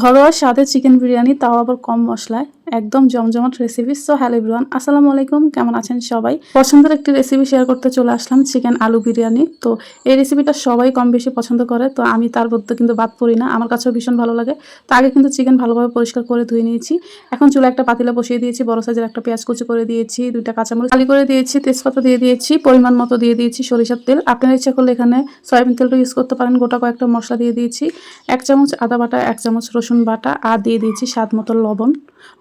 ঘরোয়া স্বাদে চিকেন বিরিয়ানি তাও আবার কম মশলায়। একদম জমজমাট রেসিপি সো হ্যালো এভরিওয়ান আসসালামু আলাইকুম, কেমন আছেন সবাই? পছন্দের একটি রেসিপি শেয়ার করতে চলে আসলাম চিকেন আলু বিরিয়ানি। তো এই রেসিপিটা সবাই কম বেশি পছন্দ করে, তো আমি তার মধ্যে কিন্তু বাদ পড়ি না, আমার কাছেও ভীষণ ভালো লাগে। তো আগে কিন্তু চিকেন ভালোভাবে পরিষ্কার করে ধুয়ে নিয়েছি। এখন চুলে একটা পাতিলা বসিয়ে দিয়েছি, বড় সাইজের একটা পেঁয়াজ কুচি করে দিয়েছি, দুইটা কাঁচামরিচ খালি করে দিয়েছি, তেজপাতা দিয়ে দিয়েছি, পরিমাণ মতো দিয়ে দিয়েছি সরিষার তেল। আপনার ইচ্ছা করলে এখানে সয়াবিন তেলটা ইউজ করতে পারেন, গোটা কয়েকটা মশলা দিয়ে দিয়েছি। এক চামচ আদা বাটা, এক চামচ রসুন বাটা, আর দিয়ে দিয়েছি স্বাদ মতো লবণ।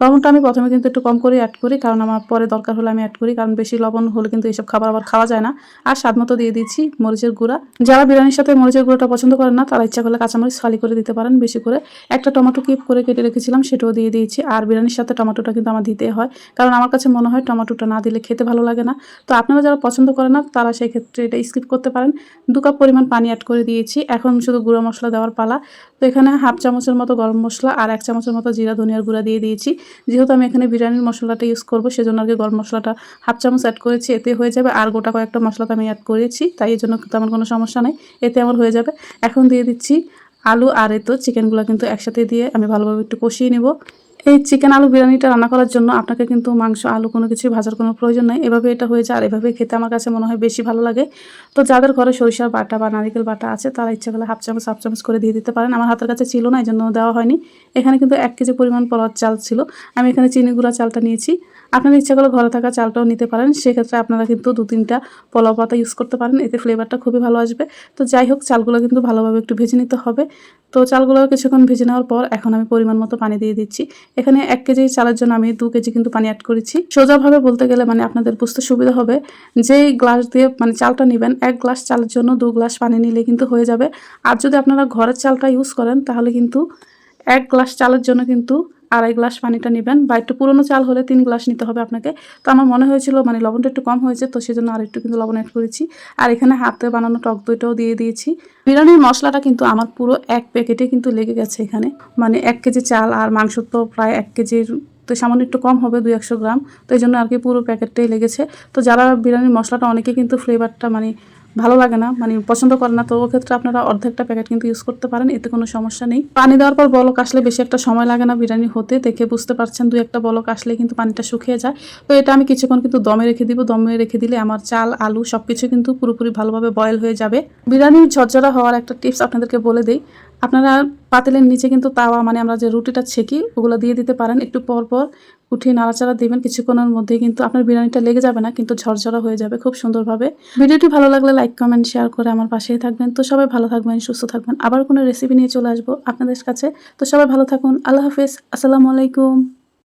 লবণটা আমি প্রথমে কিন্তু একটু কম করে অ্যাড করি, কারণ আমার পরে দরকার হলে আমি অ্যাড করি, কারণ বেশি লবণ হলে কিন্তু এইসব খাবার আবার খাওয়া যায় না। আর স্বাদ মতো দিয়ে দিচ্ছি মরিচের গুঁড়া। যারা বিরিয়ানির সাথে মরিচের গুঁড়োটা পছন্দ করেন না, তারা ইচ্ছা করলে কাঁচামরিচ খালি করে দিতে পারেন, বেশি করে। একটা টমেটো কিপ করে কেটে রেখেছিলাম, সেটাও দিয়ে দিয়েছি। আর বিরিয়ানির সাথে টমেটোটা কিন্তু আমার দিতে হয়, কারণ আমার কাছে মনে হয় টমেটোটা না দিলে খেতে ভালো লাগে না। তো আপনারা যারা পছন্দ করেন না, তারা সেই ক্ষেত্রে এটা স্কিপ করতে পারেন। দু কাপ পরিমাণ পানি অ্যাড করে দিয়েছি। এখন শুধু গুঁড়ো মশলা দেওয়ার পালা। তো এখানে হাফ চামচের মতো গরম মশলা আর এক চামচের মতো জিরা, ধনিয়ার গুঁড়া দিয়ে দিয়েছি। যেহেতু আমি এখানে বিরিয়ানির মশলাটা ইউজ করব, সেজন্য কি গরম মশলাটা হাফ চামচ অ্যাড করেছি, এতে হয়ে যাবে আর গোটা কয়েকটা মশলা তো আমি অ্যাড করেছি, তাই এই জন্য তেমন কোনো সমস্যা নেই, এতে আমার হয়ে যাবে। এখন দিয়ে দিচ্ছি আলু আর তো চিকেনগুলো কিন্তু একসাথে দিয়ে আমি ভালোভাবে একটু কষিয়ে নেব। এই চিকেন আলু বিরিয়ানিটা রান্না করার জন্য আপনাকে কিন্তু মাংস, আলু কোনো কিছু ভাজার কোনো প্রয়োজন নেই। এভাবে এটা হয়ে যায় আর এভাবে খেতে আমার কাছে মনে হয় বেশি ভালো লাগে। তো যাদের ঘরে সরিষার বাটা বা নারিকেল বাটা আছে, তারা ইচ্ছা করলে হাফ চামচ হাফ চামচ করে দিয়ে দিতে পারেন। আমার হাতের কাছে ছিল না এই জন্য দেওয়া হয়নি। এখানে কিন্তু এক কেজি পরিমাণ পলার চাল ছিল। আমি এখানে চিনি গুঁড়া চালটা নিয়েছি। আপনার ইচ্ছা করলে ঘরে থাকা চালটাও নিতে পারেন। সেক্ষেত্রে আপনারা কিন্তু দু তিনটা পোলাও পাতা ইউজ করতে পারেন। এতে ফ্লেভারটা খুবই ভালো আসবে। তো যাই হোক, চালগুলো কিন্তু ভালোভাবে একটু ভেজে নিতে হবে। তো চালগুলো কিছুক্ষণ ভেজে নেওয়ার পর এখন আমি পরিমাণ মতো পানি দিয়ে দিচ্ছি। এখানে এক কেজি চালের জন্য আমি দু কেজি কিন্তু পানি অ্যাড করেছি। সোজাভাবে বলতে গেলে মানে আপনাদের বুঝতে সুবিধা হবে যেই গ্লাস দিয়ে মানে চালটা নেবেন, এক গ্লাস চালের জন্য দু গ্লাস পানি নিলে কিন্তু হয়ে যাবে। আর যদি আপনারা ঘরের চালটা ইউজ করেন, তাহলে কিন্তু এক গ্লাস চালের জন্য কিন্তু আড়াই গ্লাস পানিটা নেবেন বা একটু পুরনো চাল হলে তিন গ্লাস নিতে হবে আপনাকে। তো আমার মনে হয়েছিল মানে লবণটা একটু কম হয়েছে, তো সেজন্য আর একটু কিন্তু লবণ অ্যাড করেছি। আর এখানে হাতে বানানো টক দইটাও দিয়ে দিয়েছি। বিরিয়ানির মশলাটা কিন্তু আমার পুরো এক প্যাকেটে কিন্তু লেগে গেছে এখানে। মানে এক কেজি চাল আর মাংস তো প্রায় এক কেজির, তো সামান্য একটু কম হবে দুই একশো গ্রাম। তো এই জন্য আর কি পুরো প্যাকেটটাই লেগেছে। তো যারা বিরিয়ানির মশলাটা, অনেকে কিন্তু ফ্লেভারটা মানে ভালো লাগে না মানে পছন্দ করে না, তো ক্ষেত্রে আপনারা অর্ধেকটা প্যাকেট কিন্তু ইউজ করতে পারেন, এতে কোনো সমস্যা নেই। পানি দেওয়ার পর বলক আসলে বেশি একটা সময় লাগে না বিরিয়ানি হতে, দেখে বুঝতে পারছেন দু একটা বলক আসলে কিন্তু পানিটা শুকিয়ে যায়। তো এটা আমি কিছুক্ষণ কিন্তু দমে রেখে দিব, দমে রেখে দিলে আমার চাল, আলু সব কিছু কিন্তু পুরোপুরি ভালোভাবে বয়েল হয়ে যাবে। বিরিয়ানি ঝরঝরা হওয়ার একটা টিপস আপনাদেরকে বলে দিই আপনারা পাতিলের নিচে কিন্তু তাওয়া মানে আমরা যে রুটিটা ছেঁকি, ওগুলো দিয়ে দিতে পারেন। একটু পর পর উঠিয়ে নাড়াচাড়া দিবেন। কিছুক্ষণের মধ্যে কিন্তু আপনার বিরিয়ানিটা লেগে যাবে না, কিন্তু ঝরঝরা হয়ে যাবে খুব সুন্দরভাবে। ভিডিওটি ভালো লাগলে লাইক, কমেন্ট, শেয়ার করে আমার পাশেই থাকবেন। তো সবাই ভালো থাকবেন, সুস্থ থাকবেন। আবার কোনো রেসিপি নিয়ে চলে আসব আপনাদের কাছে। তো সবাই ভালো থাকুন। আল্লাহ হাফিজ। আসসালামু আলাইকুম।